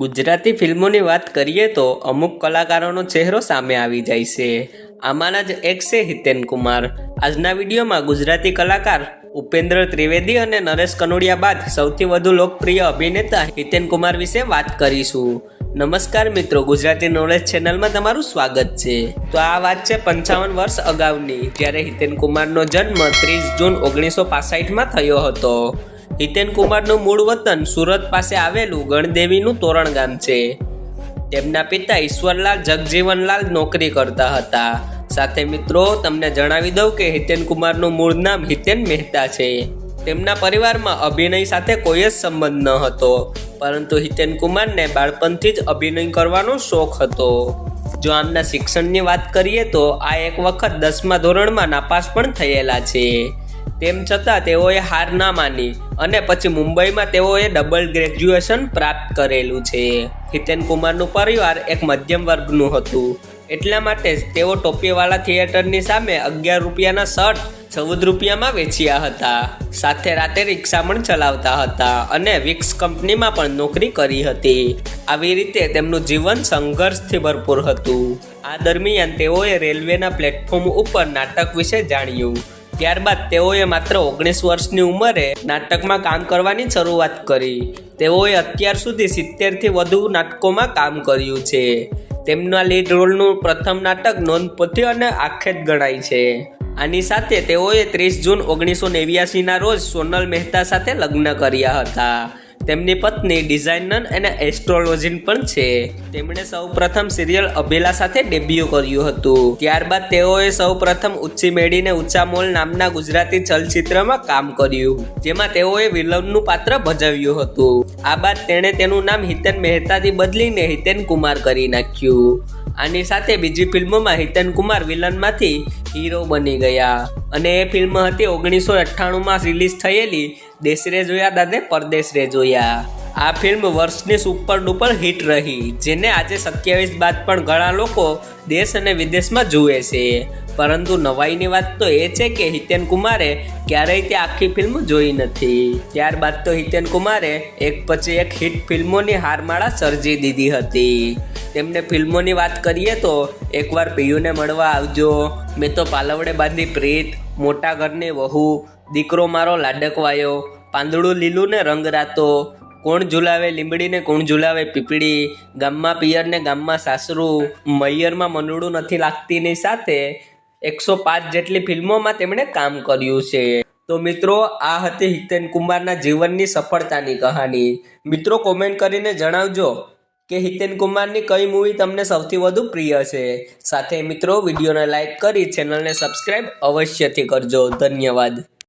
ગુજરાતી ફિલ્મોની વાત કરીએ તો અમુક કલાકારોનો ચહેરો સામે આવી જાય છે. આમાંના જ એક છે હિતેન કુમાર. આજના વિડીયોમાં ગુજરાતી કલાકાર ઉપેન્દ્ર ત્રિવેદી અને નરેશ કનોડિયા બાદ સૌથી વધુ લોકપ્રિય અભિનેતા હિતેન કુમાર વિશે વાત કરીશું. નમસ્કાર મિત્રો, ગુજરાતી નોલેજ ચેનલમાં તમારું સ્વાગત છે. તો આ વાત છે પંચાવન વર્ષ અગાઉની, જ્યારે હિતેન કુમારનો જન્મ ત્રીસ જૂન ઓગણીસો પાસઠમાં થયો હતો. હિતેન કુમારનું મૂળ વતન સુરત પાસે આવેલું ગણદેવીનું તોરણ ગામ છે. તેમના પિતા ઈશ્વરલાલ જગજીવનલાલ નોકરી કરતા હતા. સાથે મિત્રો, તમને જણાવી દઉં કે હિતેન કુમારનું મૂળ નામ હિતેન મહેતા છે. તેમના પરિવારમાં અભિનય સાથે કોઈ જ સંબંધ ન હતો, પરંતુ હિતેન કુમારને બાળપણથી જ અભિનય કરવાનો શોખ હતો. જો આમના શિક્ષણની વાત કરીએ તો આ એક વખત દસમા ધોરણમાં નાપાસ પણ થયેલા છે. તેમ છતાં તેઓએ હાર ના માની અને પછી મુંબઈમાં તેઓએ ડબલ ગ્રેજ્યુએશન પ્રાપ્ત કરેલું છે. હિતેન કુમારનું પરિવાર એક મધ્યમ વર્ગનું હતું. એટલા માટે જ તેઓ ટોપીવાળા થિયેટરની સામે અગિયાર રૂપિયાના શર્ટ ચૌદ રૂપિયામાં વેચ્યા હતા. સાથે રાતે રિક્ષા પણ ચલાવતા હતા અને વિક્સ કંપનીમાં પણ નોકરી કરી હતી. આવી રીતે તેમનું જીવન સંઘર્ષથી ભરપૂર હતું. આ દરમિયાન તેઓએ રેલવેના પ્લેટફોર્મ ઉપર નાટક વિશે જાણ્યું. ત્યારબાદ તેઓએ માત્ર ઓગણીસ વર્ષની ઉંમરે નાટકમાં કામ કરવાની શરૂઆત કરી. તેઓએ અત્યાર સુધી સિત્તેરથી વધુ નાટકોમાં કામ કર્યું છે. તેમના લીડ રોલનું પ્રથમ નાટક નોંધપોથી અને આખેત ગણાય છે. આની સાથે તેઓએ ત્રીસ જૂન ઓગણીસો નેવ્યાસીના રોજ સોનલ મહેતા સાથે લગ્ન કર્યા હતા. તેમની પત્ની ડિઝાઇનર અને એસ્ટ્રોલોજીન પણ છે. તેમણે સૌ પ્રથમ સિરિયલ અભિલા સાથે ડેબ્યુ કર્યું હતું. ત્યારબાદ તેઓએ સૌ પ્રથમ ઊંચી મેળીને ઊંચા મોલ નામના ગુજરાતી ચલચિત્રમાં કામ કર્યું, જેમાં તેઓએ વિલનનું પાત્ર ભજવ્યું હતું. આ બાદ તેણે તેનું નામ હિતેન મહેતાથી બદલીને હિતેન કુમાર કરી નાખ્યું. આની સાથે બીજી ફિલ્મોમાં હિતેન કુમાર વિલનમાંથી હીરો બની ગયા. અને એ ફિલ્મ હતી ઓગણીસો અઠ્ઠાણુંમાં રિલીઝ થયેલી. દેશ રે જોયા દાદે, પરદેશ રે જોયા. આ ફિલ્મ વર્ષની સુપર ડુપર હિટ રહી, જેને આજે સત્યાવીસ બાદ પણ ઘણા લોકો દેશ અને વિદેશમાં જુએ છે. પરંતુ નવાઈની વાત તો એ છે કે હિતેન કુમારે ક્યારેય તે આખી ફિલ્મ જોઈ નથી. ત્યારબાદ તો હિતેન કુમારે એક પછી એક હિટ ફિલ્મોની હારમાળા સર્જી દીધી હતી. તેમને ફિલ્મોની વાત કરીએ તો એકવાર પિયુને મળવા આવજો. મેં તો પાલવડે બાંધી પ્રીત, મોટા ઘરની વહુ, દીકરો મારો લાડકવાયો, પાંદડું લીલું ને રંગ રાતો કોણ ઝુલાવે લીંબડીને, કોણ ઝુલાવે પીપળી? ગામમાં પિયર ને ગામમાં સાસરું. મૈયરમાં મનડું નથી લાગતીની સાથે એકસો પાંચ જેટલી ફિલ્મોમાં તેમણે કામ કર્યું છે. તો મિત્રો, આ હતી હિતેન કુમારના જીવનની સફળતાની કહાની. મિત્રો કોમેન્ટ કરીને જણાવજો કે હિતેન કુમારની કઈ મૂવી તમને સૌથી વધુ પ્રિય છે. સાથે મિત્રો, વિડીયોને લાઇક કરી ચેનલને સબસ્ક્રાઈબ અવશ્યથી કરજો. ધન્યવાદ.